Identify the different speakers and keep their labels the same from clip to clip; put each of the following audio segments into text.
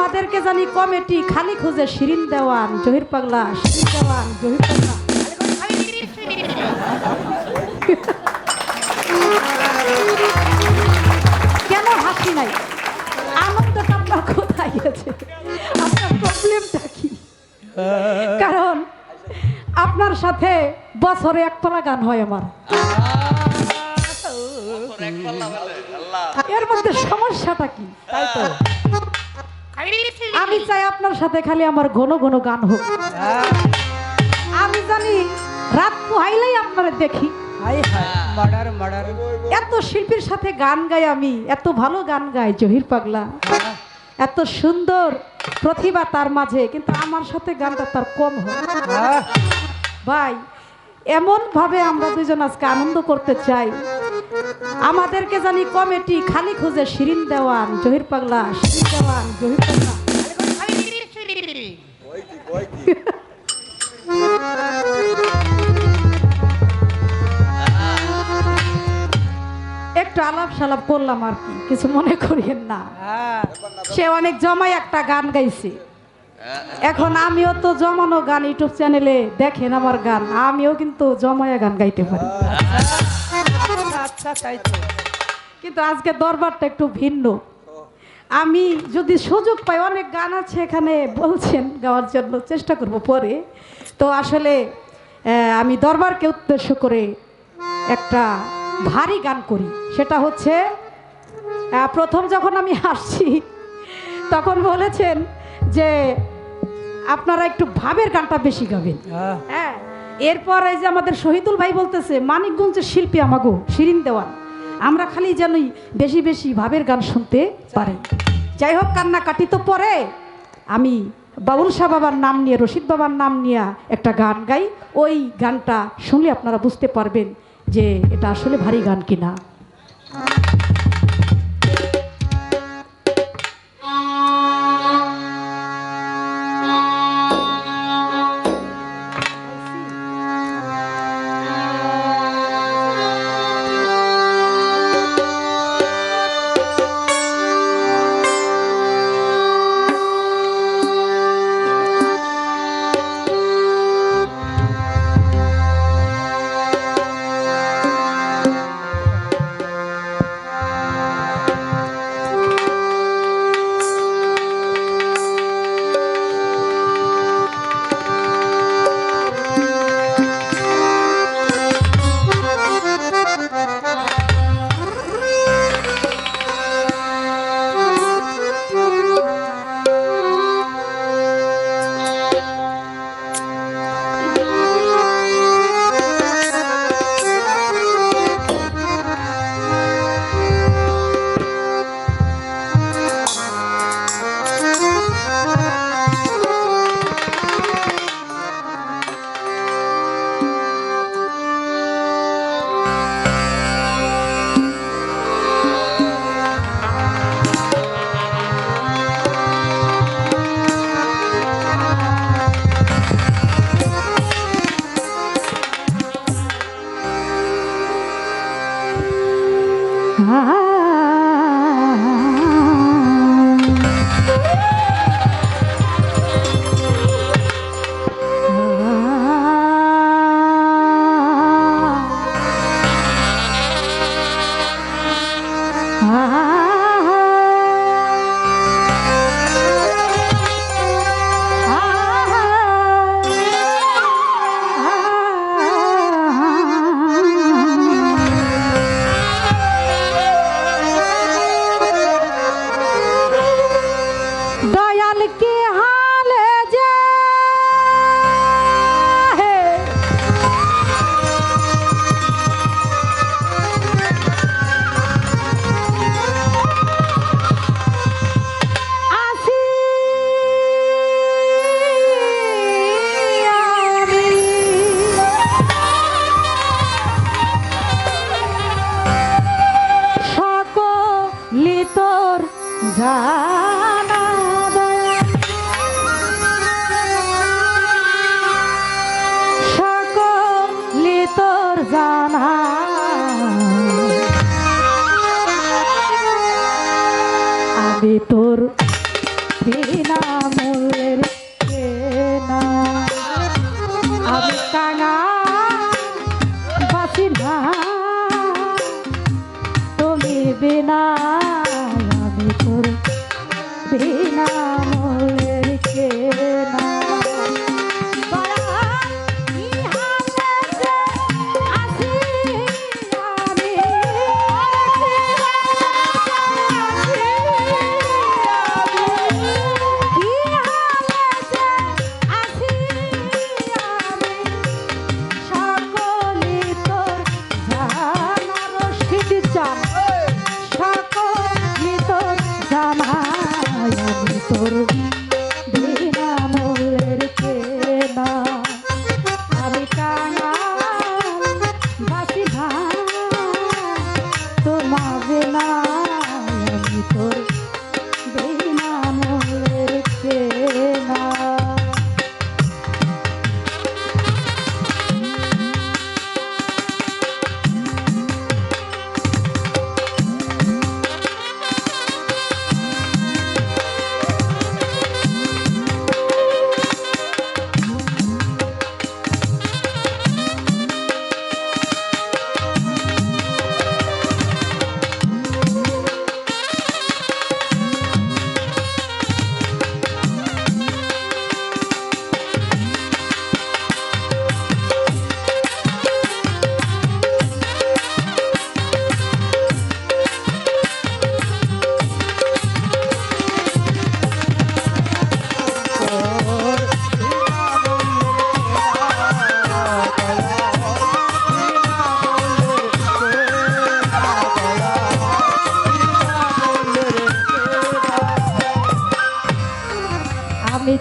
Speaker 1: আমাদেরকে জানি কমিটি খালি খুঁজে শিরিন দেওয়ান জহির পাগলা শিরিন দেওয়ান জহির পাগলা। কেন হাসি নাই? আনন্দটা আপনার কোথায় আছে আপনার প্রবলেমটা কি? কারণ আপনার সাথে বছরে এক পালা গান হয় আমার। এর মধ্যে সমস্যাটা কি?
Speaker 2: তাই তো?
Speaker 1: আমি চাই আপনার সাথে খালি আমার ঘন ঘন গান হোক। আমি জানি রাত পোহাইলেই আপনারা দেখি। এত শিল্পীর সাথে গান গাই আমি এত ভালো গান গাই জহির পাগলা। এত সুন্দর প্রতিভা তার মাঝে কিন্তু আমার সাথে গানটা তার কম হ্যাঁ, ভাই এমন ভাবে আমরা দুজন আজকে আনন্দ করতে চাই। আমাদেরকে জানি কমিটি খালি খুঁজে শিরিন দেওয়ান জহির পাগলা শিরিন দেওয়ান জহির পাগলা। একটু আলাপ সালাপ করলাম আর কি কিছু মনে করিয়েন না।
Speaker 2: হ্যাঁ,
Speaker 1: সে অনেক জমাই একটা গান গাইছে। এখন আমিও তো জমানো গান ইউটিউব চ্যানেলে দেখেন আমার গান আমিও কিন্তু জমায়া গান গাইতে পারি।
Speaker 2: আচ্ছা তাই তো।
Speaker 1: কিন্তু আজকে দরবারটা একটু ভিন্ন। আমি যদি সুযোগ পাই অনেক গান আছে এখানে বলছেন গাওয়ার জন্য চেষ্টা করব পরে। তো আসলে আমি দরবারকে উদ্দেশ্য করে একটা ভারী গান করি। সেটা হচ্ছে প্রথম যখন আমি আসছি তখন বলেছেন যে আপনারা একটু ভাবের গানটা বেশি গাবেন।
Speaker 2: হ্যাঁ,
Speaker 1: হ্যাঁ এরপর এই যে আমাদের শহীদুল ভাই বলতেছে মানিকগঞ্জের শিল্পী আমাগো শিরিন দেওয়ান আমরা খালি জানি বেশি বেশি ভাবের গান শুনতে পারি। যাই হোক কান্নাকাটি তো পরে। আমি বাবুল শাহ বাবার নাম নিয়ে রশিদ বাবার নাম নিয়ে একটা গান গাই। ওই গানটা শুনলে আপনারা বুঝতে পারবেন যে এটা আসলে ভারী গান কিনা। দয়াল জানা। আমি তোর বিনা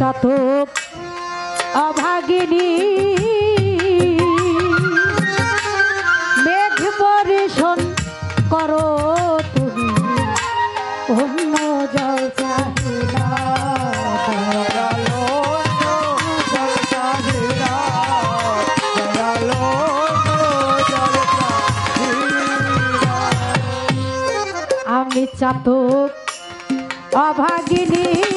Speaker 1: চাতক অভাগিনী। মেঘ পরিশন করো তুমি অন্য যাও আমি চাতক অভাগিনী।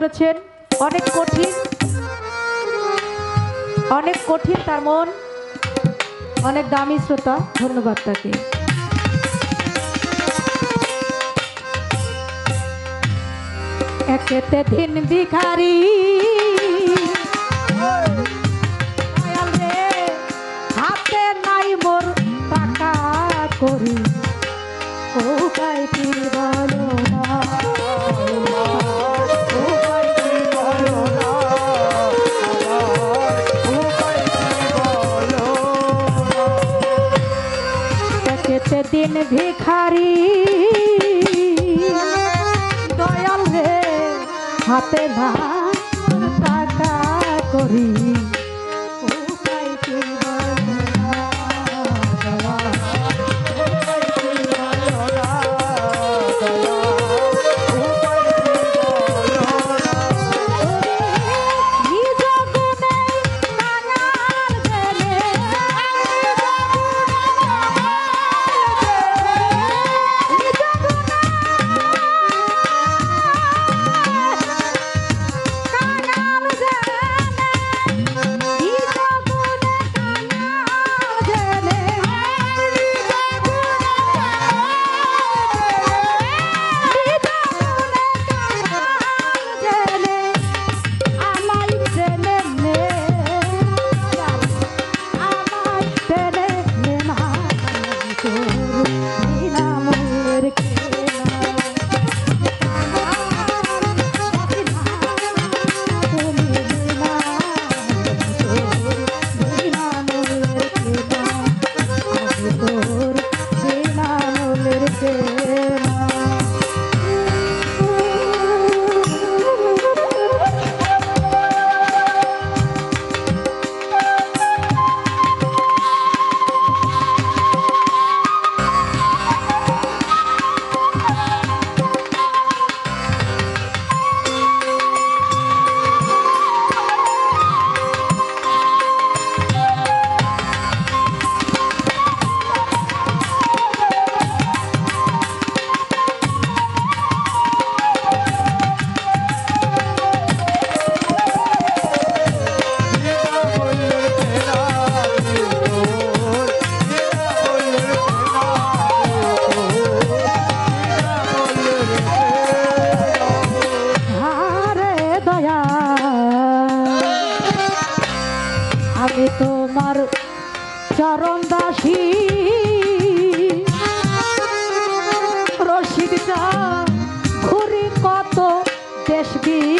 Speaker 1: করেছেন। অনেক কঠিন। অনেক কঠিন তার মন। অনেক দামি শ্রোতা। ধন্যবাদ তাকে। একেতে দিন ভিখারি। হাতে নাই মোর টাকা করি। ও গাইটি বলো দিন ভিখারি। দয়াল রে হাতে না টাকা করি। দেশ বি